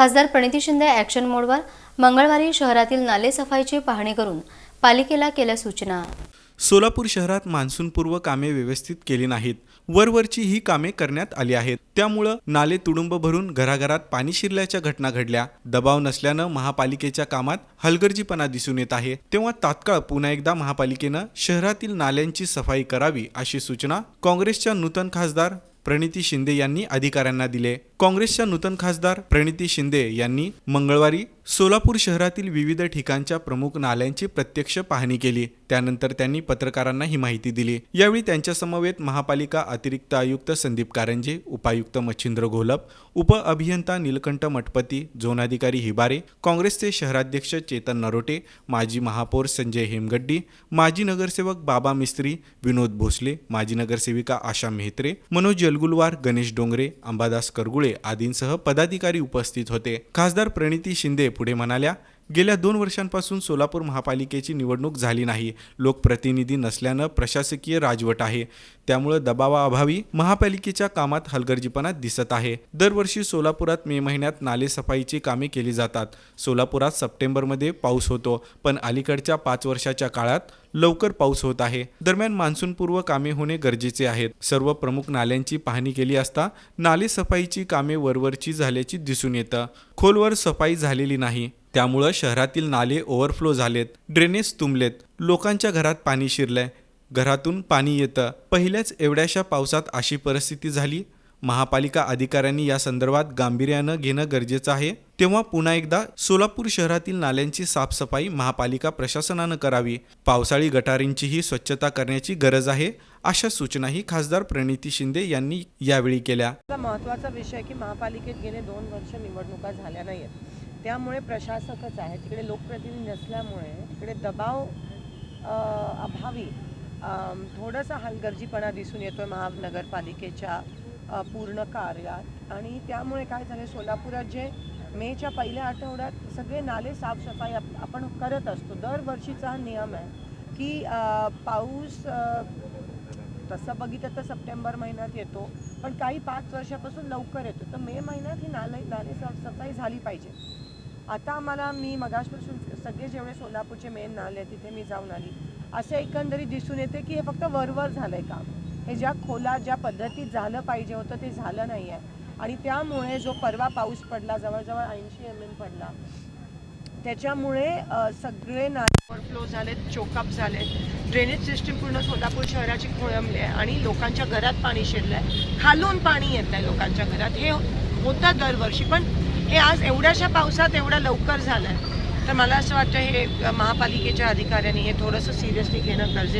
खासदार प्रणिती शिंदे ॲक्शन मोडवर मंगळवारी शहरातील नाले सफाईची पाहणी करून पालिकेला केल्या सूचना. सोलापूर शहरात मान्सूनपूर्व कामे व्यवस्थित केली नाहीत. वरवरची ही कामे करण्यात आली आहेत. त्यामुळं नाले तुडुंब भरून घराघरात पाणी शिरल्याच्या घटना घडल्या. दबाव नसल्यानं महापालिकेच्या कामात हलगर्जीपणा दिसून येत आहे. तेव्हा तात्काळ पुन्हा एकदा महापालिकेनं शहरातील नाल्यांची सफाई करावी अशी सूचना काँग्रेसच्या नूतन खासदार प्रणिती शिंदे यांनी अधिकाऱ्यांना दिले. काँग्रेसच्या नूतन खासदार प्रणिती शिंदे यांनी मंगळवारी सोलापूर शहरातील विविध ठिकाणच्या प्रमुख नाल्यांची प्रत्यक्ष पाहणी केली. त्यानंतर त्यांनी पत्रकारांना ही माहिती दिली. यावेळी त्यांच्यासमवेत महापालिका अतिरिक्त आयुक्त संदीप कारंजे उपायुक्त मच्छिंद्र घोलप उप अभियंता नीलकंठ मठपती झोनाधिकारी हिबारे काँग्रेसचे शहराध्यक्ष चेतन नरोटे माजी महापौर संजय हेमगड्डी माजी नगरसेवक बाबा मिस्त्री विनोद भोसले माजी नगरसेविका आशा मेहत्रे मनोज जलगुलवार गणेश डोंगरे अंबादास करगुळे आदींसह पदाधिकारी उपस्थित होते. खासदार प्रणिती शिंदे पुढे म्हणाल्या गेल्या दोन वर्षांपासून सोलापूर महापालिकेची निवडणूक झाली नाही. लोकप्रतिनिधी नसल्यानं प्रशासकीय राजवट आहे. त्यामुळं दबावाअभावी महापालिकेच्या कामात हलगर्जीपणा दिसत आहे. दरवर्षी सोलापुरात मे महिन्यात नाले सफाईची कामे केली जातात. सोलापुरात सप्टेंबरमध्ये पाऊस होतो पण अलीकडच्या पाच वर्षाच्या काळात लवकर पाऊस होत आहे. दरम्यान मान्सूनपूर्व कामे होणे गरजेचे आहेत. सर्व प्रमुख नाल्यांची पाहणी केली असता नाले सफाईची कामे वरवरची झाल्याची दिसून येतं. खोलवर सफाई झालेली नाही. त्यामुळं शहरातील नाले ओव्हरफ्लो झालेत ड्रेनेज तुंबलेत लोकांच्या घरात पाणी शिरलंय. घरातून पाणी येतं. पहिल्याच एवढ्याशा पावसात अशी परिस्थिती झाली. महापालिका अधिकाऱ्यांनी या संदर्भात गांभीर्यानं घेणं गरजेचं आहे. तेव्हा पुन्हा एकदा सोलापूर शहरातील नाल्यांची साफसफाई महापालिका प्रशासनानं करावी. पावसाळी गटारींचीही स्वच्छता करण्याची गरज आहे अशा सूचनाही खासदार प्रणिती शिंदे यांनी यावेळी केल्या. महत्त्वाचा महत्त्वाचा विषय की महापालिकेत गेले दोन वर्ष निवडणुका झाल्या नाहीत त्यामुळे प्रशासकच आहे. तिकडे लोकप्रतिनिधी नसल्यामुळे तिकडे दबाव अभावी थोडासा हलगर्जीपणा दिसून येतो आहे महानगरपालिकेच्या पूर्ण कार्यात. आणि त्यामुळे काय झालं सोलापुरात जे मेच्या पहिल्या आठवड्यात सगळे नाले साफसफाई आप आपण करत असतो. दरवर्षीचा हा नियम आहे की पाऊस तसं बघितलं तर सप्टेंबर महिन्यात येतो. पण काही पाच वर्षापासून लवकर येतो. तर मे महिन्यात ही नाले नाले साफसफाई झाली पाहिजे. आता आम्हाला मी मगाशपासून सगळे जेवढे सोलापूरचे मेन नाले तिथे मी जाऊन आली. असे एकंदरीत दिसून येते की हे फक्त वरवर झालं आहे काम. हे ज्या खोला ज्या पद्धतीत झालं पाहिजे होतं ते झालं नाही आहे आणि त्यामुळे जो परवा पाऊस पडला जवळजवळ ऐंशी एम एम पडला त्याच्यामुळे सगळे नाले ओव्हरफ्लो झालेत चोकअप झालेत. ड्रेनेज सिस्टीम पूर्ण सोलापूर शहराची खोळंबली आहे आणि लोकांच्या घरात पाणी शिरलं आहे खालून पाणी येत आहे लोकांच्या घरात. हे होतं दरवर्षी पण हे आज एवढ्याशा पावसात एवढं लवकर झालं आहे तर मला असं वाटतं हे महापालिकेच्या अधिकाऱ्यांनी हे थोडंसं सिरियसली घेणं गरजेचं